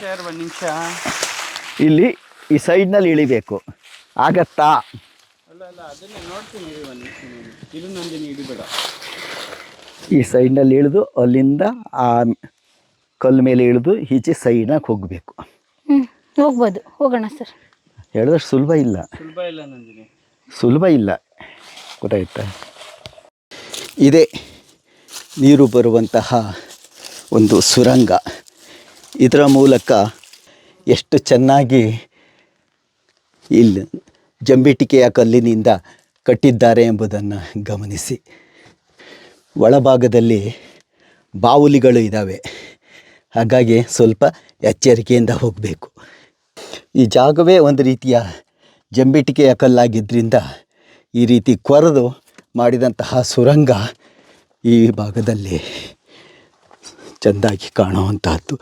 Sir ಒಂದು ನಿಮಿಷ. ಇಲ್ಲಿ ಈ ಸೈಡ್ನಲ್ಲಿ ಇಳಿಬೇಕು. ಆಗತ್ತಾ? ಅಲ್ಲ ಅಲ್ಲ ಅದನ್ನೇ ನೋಡ್ತೀನಿ ಇಲ್ಲಿ ಒಂದು ನಿಮಿಷ ನೀನು. ಇದು ನಂದಿನಿ ಹಿಡಿಬೇಡ ಈ ಸೈಡ್ನಲ್ಲಿ ಇಳಿದು ಅಲ್ಲಿಂದ ಆ ಕಲ್ಲು ಮೇಲೆ ಇಳಿದು ಈಚೆ ಸೈಡ್ನಾಗ ಹೋಗಬೇಕು. ಹ್ಞೂ ಹೋಗ್ಬೋದು. ಹೋಗೋಣ ಸರ್. ಹೇಳಿದಷ್ಟು ಸುಲಭ ಇಲ್ಲ. ಸುಲಭ ಇಲ್ಲ ನಂದಿನಿ. ಸುಲಭ ಇಲ್ಲ. ಗೊತ್ತಾಯ್ತಾ? ಇದೇ ನೀರು ಬರುವಂತಹ ಒಂದು ಸುರಂಗ. ಇದರ ಮೂಲಕ ಎಷ್ಟು ಚೆನ್ನಾಗಿ ಇಲ್ಲಿ ಜಂಬಿಟಿಕೆಯ ಕಲ್ಲಿನಿಂದ ಕಟ್ಟಿದ್ದಾರೆ ಎಂಬುದನ್ನು ಗಮನಿಸಿ. ಒಳಭಾಗದಲ್ಲಿ ಬಾವುಲಿಗಳು ಇದ್ದಾವೆ ಹಾಗಾಗಿ ಸ್ವಲ್ಪ ಎಚ್ಚರಿಕೆಯಿಂದ ಹೋಗಬೇಕು. ಈ ಜಾಗವೇ ಒಂದು ರೀತಿಯ ಜಂಬಿಟಿಕೆಯ ಕಲ್ಲಾಗಿದ್ದರಿಂದ ಈ ರೀತಿ ಕೊರೆದು ಮಾಡಿದಂತಹ ಸುರಂಗ ಈ ಭಾಗದಲ್ಲಿ ಚೆಂದಾಗಿ ಕಾಣುವಂತಹದ್ದು.